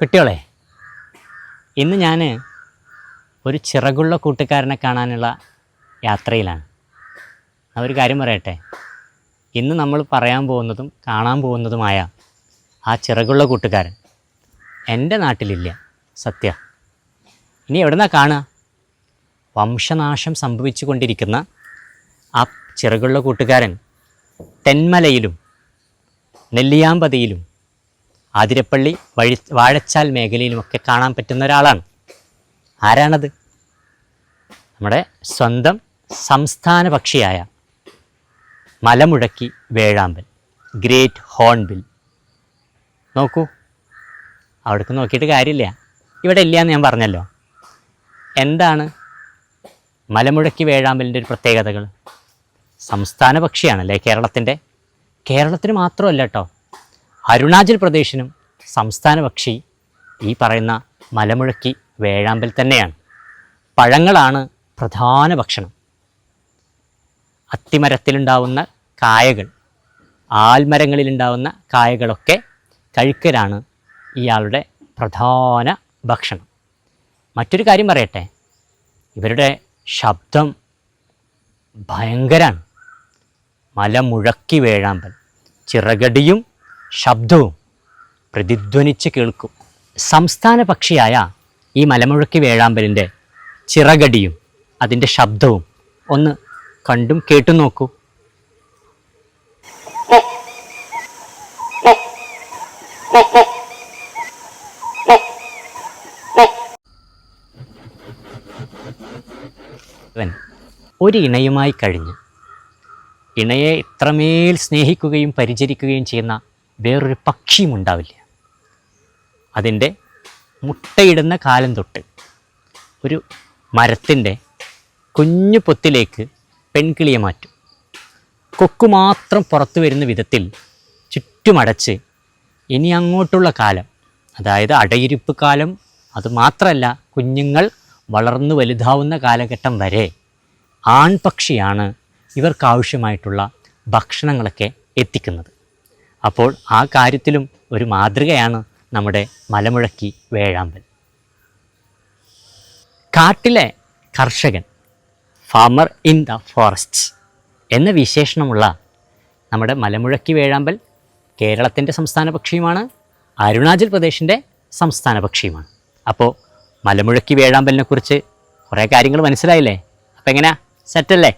കുട്ടികളെ ഇന്ന് ഞാൻ ഒരു ചിറകുള്ള കൂട്ടുകാരനെ കാണാനുള്ള യാത്രയിലാണ്. ആ ഒരു കാര്യം പറയട്ടെ? ഇന്ന് നമ്മൾ പറയാൻ പോകുന്നതും കാണാൻ പോകുന്നതുമായ ആ ചിറകുള്ള കൂട്ടുകാരൻ എന്റെ നാട്ടിലില്ല സത്യ. ഇനി എവിടുന്നാ കാണുക? വംശനാശം സംഭവിച്ചു കൊണ്ടിരിക്കുന്ന ആ ചിറകുള്ള കൂട്ടുകാരൻ തെന്മലയിലും നെല്ലിയാമ്പതിയിലും ആതിരപ്പള്ളി വഴി വാഴച്ചാൽ മേഖലയിലുമൊക്കെ കാണാൻ പറ്റുന്ന ഒരാളാണ്. ആരാണത്? നമ്മുടെ സ്വന്തം സംസ്ഥാന പക്ഷിയായ മലമുഴക്കി വേഴാമ്പൽ ഗ്രേറ്റ് ഹോൺബിൽ. നോക്കൂ. അവിടേക്ക് നോക്കിയിട്ട് കാര്യമില്ല. ഇവിടെ ഇല്ല എന്ന് ഞാൻ പറഞ്ഞല്ലോ. എന്താണ് മലമുഴക്കി വേഴാമ്പലിന്റെ ഒരു പ്രത്യേകതകൾ? സംസ്ഥാന പക്ഷിയാണല്ലേ കേരളത്തിന്റെ? കേരളത്തിന് മാത്രമല്ല കേട്ടോ. അരുണാചൽ പ്രദേശിനും സംസ്ഥാന പക്ഷി ഈ പറയുന്ന മലമുഴക്കി വേഴാമ്പൽ തന്നെയാണ്. പഴങ്ങളാണ് പ്രധാന ഭക്ഷണം. അത്തിമരത്തിലുണ്ടാവുന്ന കായകൾ ആൽമരങ്ങളിലുണ്ടാവുന്ന കായകളൊക്കെ കഴിക്കലാണ് ഇയാളുടെ പ്രധാന ഭക്ഷണം. മറ്റൊരു കാര്യം പറയട്ടെ ഇവരുടെ ശബ്ദം ഭയങ്കരാണ്. മലമുഴക്കി വേഴാമ്പൽ ചിറകടിയും ശബ്ദവും. പ്രതിധ്വനിച്ച് കേൾക്കും. സംസ്ഥാന പക്ഷിയായ ഈ മലമുഴക്കി വേഴാമ്പലിന്റെ ചിറകടിയും അതിന്റെ ശബ്ദവും ഒന്ന് കണ്ടും കേട്ടു നോക്കൂ. ഒരു ഇണയുമായി കഴിഞ്ഞ്. ഇണയെ ഇത്രമേൽ സ്നേഹിക്കുകയും പരിചരിക്കുകയും ചെയ്യുന്ന വേറൊരു പക്ഷിയും ഉണ്ടാവില്ല അതിന്റെ മുട്ടയിടുന്ന കാലം തൊട്ട് ഒരു മരത്തിന്റെ കുഞ്ഞു പൊത്തിലേക്ക് പെൺകിളിയെ മാറ്റും. കൊക്കു മാത്രം പുറത്തു വരുന്ന വിധത്തിൽ ചുറ്റുമടച്ച് ഇനി അങ്ങോട്ടുള്ള കാലം അതായത് അടയിരിപ്പ് കാലം അതുമാത്രമല്ല കുഞ്ഞുങ്ങൾ വളർന്നു വലുതാവുന്ന കാലഘട്ടം വരെ ആൺപക്ഷിയാണ് ഇവർക്കാവശ്യമായിട്ടുള്ള ഭക്ഷണങ്ങളൊക്കെ എത്തിക്കുന്നത്. അപ്പോൾ ആ കാര്യത്തിലും ഒരു മാതൃകയാണ് നമ്മുടെ മലമുഴക്കി വേഴാമ്പൽ. കാട്ടിലെ കർഷകൻ ഫാമർ ഇൻ ദ ഫോറസ്റ്റ് എന്ന വിശേഷണമുള്ള നമ്മുടെ മലമുഴക്കി വേഴാമ്പൽ കേരളത്തിന്റെ സംസ്ഥാന പക്ഷിയുമാണ് അരുണാചൽ പ്രദേശിന്റെ സംസ്ഥാന പക്ഷിയുമാണ്. അപ്പോൾ മലമുഴക്കി വേഴാമ്പലിനെ കുറിച്ച് കുറേ കാര്യങ്ങൾ മനസ്സിലായില്ലേ? അപ്പോൾ എങ്ങനെയാ? സെറ്റല്ലേ?